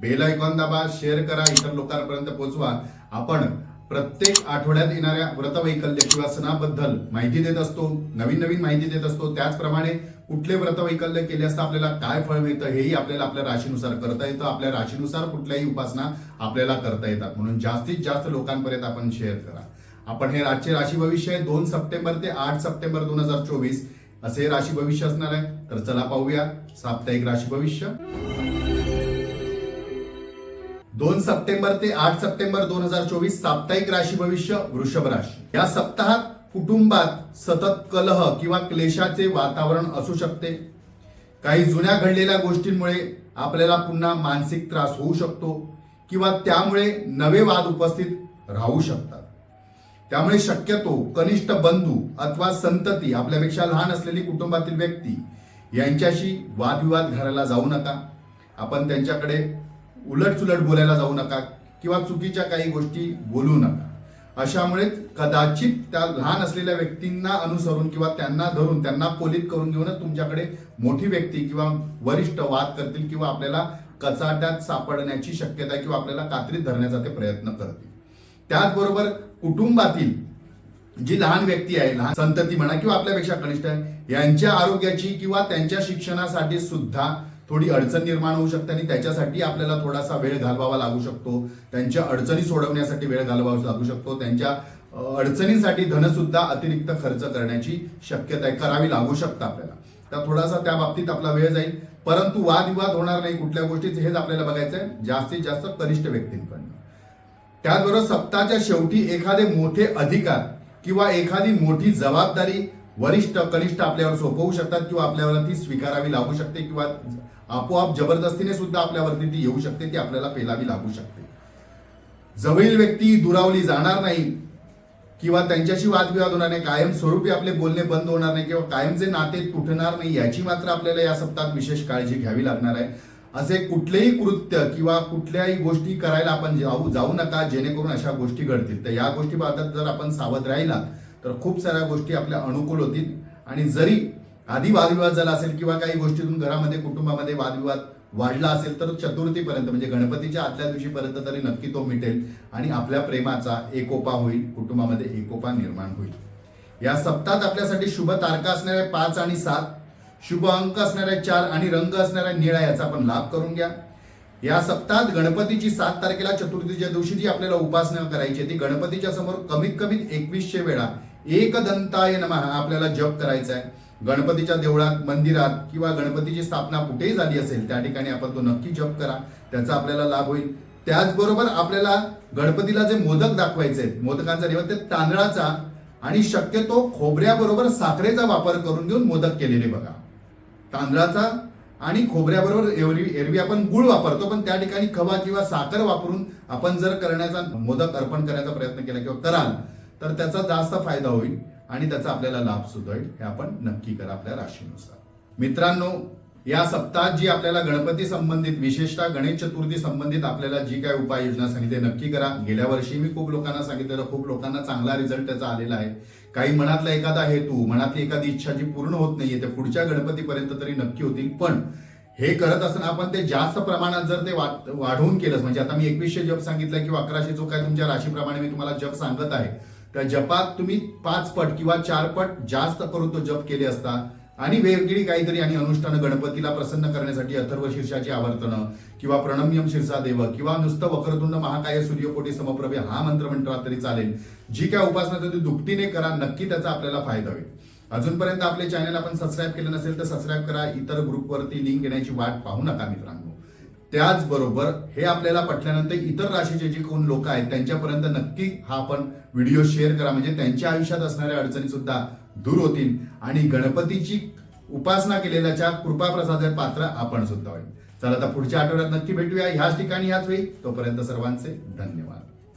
Bell icon दाबा share करा इतर लोकांपर्यंत पोहोचवा आपण प्रत्येक आठवड्यात येणाऱ्या व्रतवैकल्य किंवा सणाबद्दल माहिती देत असतो नवीन नवीन माहिती देत असतो. त्याचप्रमाणे कुठले व्रतवैकल्य केले असता आपल्याला काय फळ मिळतं हेही आपल्याला आपल्या राशीनुसार करता येतं. आपल्या राशीनुसार कुठल्याही उपासना आपल्याला करता येतात. म्हणून जास्तीत जास्त लोकांपर्यंत आपण शेअर करा. आपण हे आजचे राशी भविष्य आहे. दोन सप्टेंबर ते आठ सप्टेंबर दोन हजार चोवीस असे हे राशी भविष्य असणार आहे. तर चला पाहूया साप्ताहिक राशी भविष्य. दोन सप्टेंबर ते आठ सप्टेंबर दोन हजार चोवीस साप्ताहिक राशी भविष्य वृषभ राशी. या सप्ताहात कुटुंबात सतत कलह किंवा क्लेशाचे वातावरण असू शकते. काही जुन्या घडलेल्या गोष्टींमुळे आपल्याला पुन्हा मानसिक त्रास होऊ शकतो किंवा त्यामुळे नवे वाद उपस्थित राहू शकतात. त्यामुळे शक्यतो कनिष्ठ बंधू अथवा संतती आपल्यापेक्षा लहान असलेली कुटुंबातील व्यक्ती यांच्याशी वादविवाद घालायला जाऊ नका. आपण त्यांच्याकडे उलटसुलट बोलायला जाऊ नका किंवा चुकीच्या काही गोष्टी बोलू नका. अशामुळे कदाचित त्या लहान असलेल्या व्यक्तींना अनुसरून किंवा त्यांना धरून त्यांना पोलित करून घेऊनच तुमच्याकडे मोठी व्यक्ती किंवा वरिष्ठ वाद करतील किंवा आपल्याला कचाट्यात सापडण्याची शक्यता किंवा आपल्याला कात्रीत धरण्याचा ते प्रयत्न करतील. त्याचबरोबर कुटुंबातील जी लहान व्यक्ती आहे लहान संतती म्हणा किंवा आपल्यापेक्षा कनिष्ठ आहे यांच्या आरोग्याची किंवा त्यांच्या शिक्षणासाठी सुद्धा थोडी अडचण निर्माण होऊ शकते आणि त्याच्यासाठी आपल्याला थोडासा वेळ घालवावा लागू शकतो. त्यांच्या अडचणी सोडवण्यासाठी वेळ घालवावा लागू शकतो. त्यांच्या अडचणींसाठी धन सुद्धा अतिरिक्त खर्च करण्याची शक्यता आहे करावी लागू शकतं आपल्याला. तर थोडासा त्या बाबतीत आपला वेळ जाईल. परंतु वादविवाद होणार नाही कुठल्या गोष्टीच हेच आपल्याला बघायचं आहे जास्तीत जास्त कनिष्ठ व्यक्तींकडनं. त्याचबरोबर सप्ताहाच्या शेवटी एखादे मोठे अधिकार किंवा एखादी मोठी जबाबदारी वरिष्ठ कनिष्ठ आपल्यावर सोपवू शकतात किंवा आपल्यावर ती स्वीकारावी लागू शकते किंवा आपोआप जबरदस्तीने सुद्धा आपल्यावरती ती येऊ शकते ती आपल्याला पेलावी लागू शकते. जवळील व्यक्ती दुरावली जाणार नाही किंवा त्यांच्याशी वादविवाद होणार नाही कायम स्वरूपी आपले बोलणे बंद होणार नाही किंवा कायमचे नाते तुटणार नाही याची मात्र आपल्याला या सप्ताहात विशेष काळजी घ्यावी लागणार आहे. असे कुठलेही कृत्य किंवा कुठल्याही गोष्टी करायला आपण जाऊ जाऊ नका जेणेकरून अशा गोष्टी घडतील. तर या गोष्टीबाबत जर आपण सावध राहिला तर खूप साऱ्या गोष्टी आपल्या अनुकूल होतील. आणि जरी आधी वादविवाद झाला असेल किंवा काही गोष्टीतून घरामध्ये कुटुंबामध्ये वादविवाद वाढला असेल तर चतुर्थीपर्यंत म्हणजे गणपतीच्या आदल्या दिवशीपर्यंत तरी नक्की तो मिटेल आणि आपल्या प्रेमाचा एकोपा होईल कुटुंबामध्ये एकोपा निर्माण होईल. या सप्तात आपल्यासाठी शुभ तारका असणाऱ्या पाच आणि सात शुभ अंक असणाऱ्या चार आणि रंग असणाऱ्या निळा याचा आपण लाभ करून घ्या. या सप्तात गणपतीची सात तारखेला चतुर्थीच्या दिवशी जी आपल्याला उपासना करायची आहे ती गणपतीच्या समोर कमीत कमी एकवीसशे वेळा एकदंताय नमः आपल्याला जप करायचा आहे. गणपतीच्या देवळात मंदिरात किंवा गणपतीची स्थापना कुठेही झाली असेल त्या ठिकाणी आपण तो नक्की जप करा. त्याचा आपल्याला लाभ होईल. त्याचबरोबर आपल्याला गणपतीला जे मोदक दाखवायचे आहेत मोदकांचा नैवेद्य तांदळाचा आणि शक्यतो खोबऱ्याबरोबर साखरेचा वापर करून घेऊन मोदक केलेले बघा. तांदळाचा आणि खोबऱ्याबरोबर एरवी एरवी आपण गुळ वापरतो पण त्या ठिकाणी खवा किंवा साखर वापरून आपण जर करण्याचा मोदक अर्पण करण्याचा प्रयत्न केला किंवा कराल तर त्याचा जास्त फायदा होईल. आणि त्याचा आपल्याला लाभ सुद्धा होईल हे आपण नक्की करा आपल्या राशीनुसार. मित्रांनो या सप्ताहात जी आपल्याला गणपती संबंधित विशेषतः गणेश चतुर्थी संबंधित आपल्याला जी काय उपाययोजना सांगितली नक्की करा. गेल्या वर्षी मी खूप लोकांना सांगितलेलं खूप लोकांना चांगला रिझल्ट त्याचा आलेला आहे. काही मनातला एखादा हेतू मनातली एखादी इच्छा जी पूर्ण होत नाहीये ते पुढच्या गणपतीपर्यंत तरी नक्की होतील. पण हे करत असताना आपण ते जास्त प्रमाणात जर ते वाढवून केलंच म्हणजे आता मी एकवीसशे जप सांगितलं किंवा अकराशे जो काय तुमच्या राशीप्रमाणे मी तुम्हाला जप सांगत आहे त्या जपात तुम्ही पाच पट किंवा चार पट जास्त करून तो जप केले असता आणि वेगळी काहीतरी आणि अनुष्ठान गणपतीला प्रसन्न करण्यासाठी अथर्व शीर्षाची आवर्तनं किंवा प्रणम्यम शीर्षा देव किंवा नुसतं वक्रतुंड महाकाय सूर्यकोटी समप्रभे हा मंत्र म्हटला तरी चालेल. जी काय उपासना आहे दुपटीने करा नक्की त्याचा आपल्याला फायदा होईल. अजूनपर्यंत आपले चॅनल आपण सबस्क्राईब केलं नसेल तर सबस्क्राईब करा. इतर ग्रुपवरती लिंक येण्याची वाट पाहू नका मित्रांनो. त्याचबरोबर हे आपल्याला पटल्यानंतर इतर राशीचे जे कोण लोक आहेत त्यांच्यापर्यंत नक्की हा आपण व्हिडिओ शेअर करा. म्हणजे त्यांच्या आयुष्यात असणाऱ्या अडचणी सुद्धा दूर होतील. आणि गणपतीची उपासना केलेल्याच्या कृपा प्रसादाचे पात्र आपण सुद्धा होईल. चला आता पुढच्या आठवड्यात नक्की भेटूया. ह्याच ठिकाणी ह्याच वेळी. तोपर्यंत सर्वांचे धन्यवाद.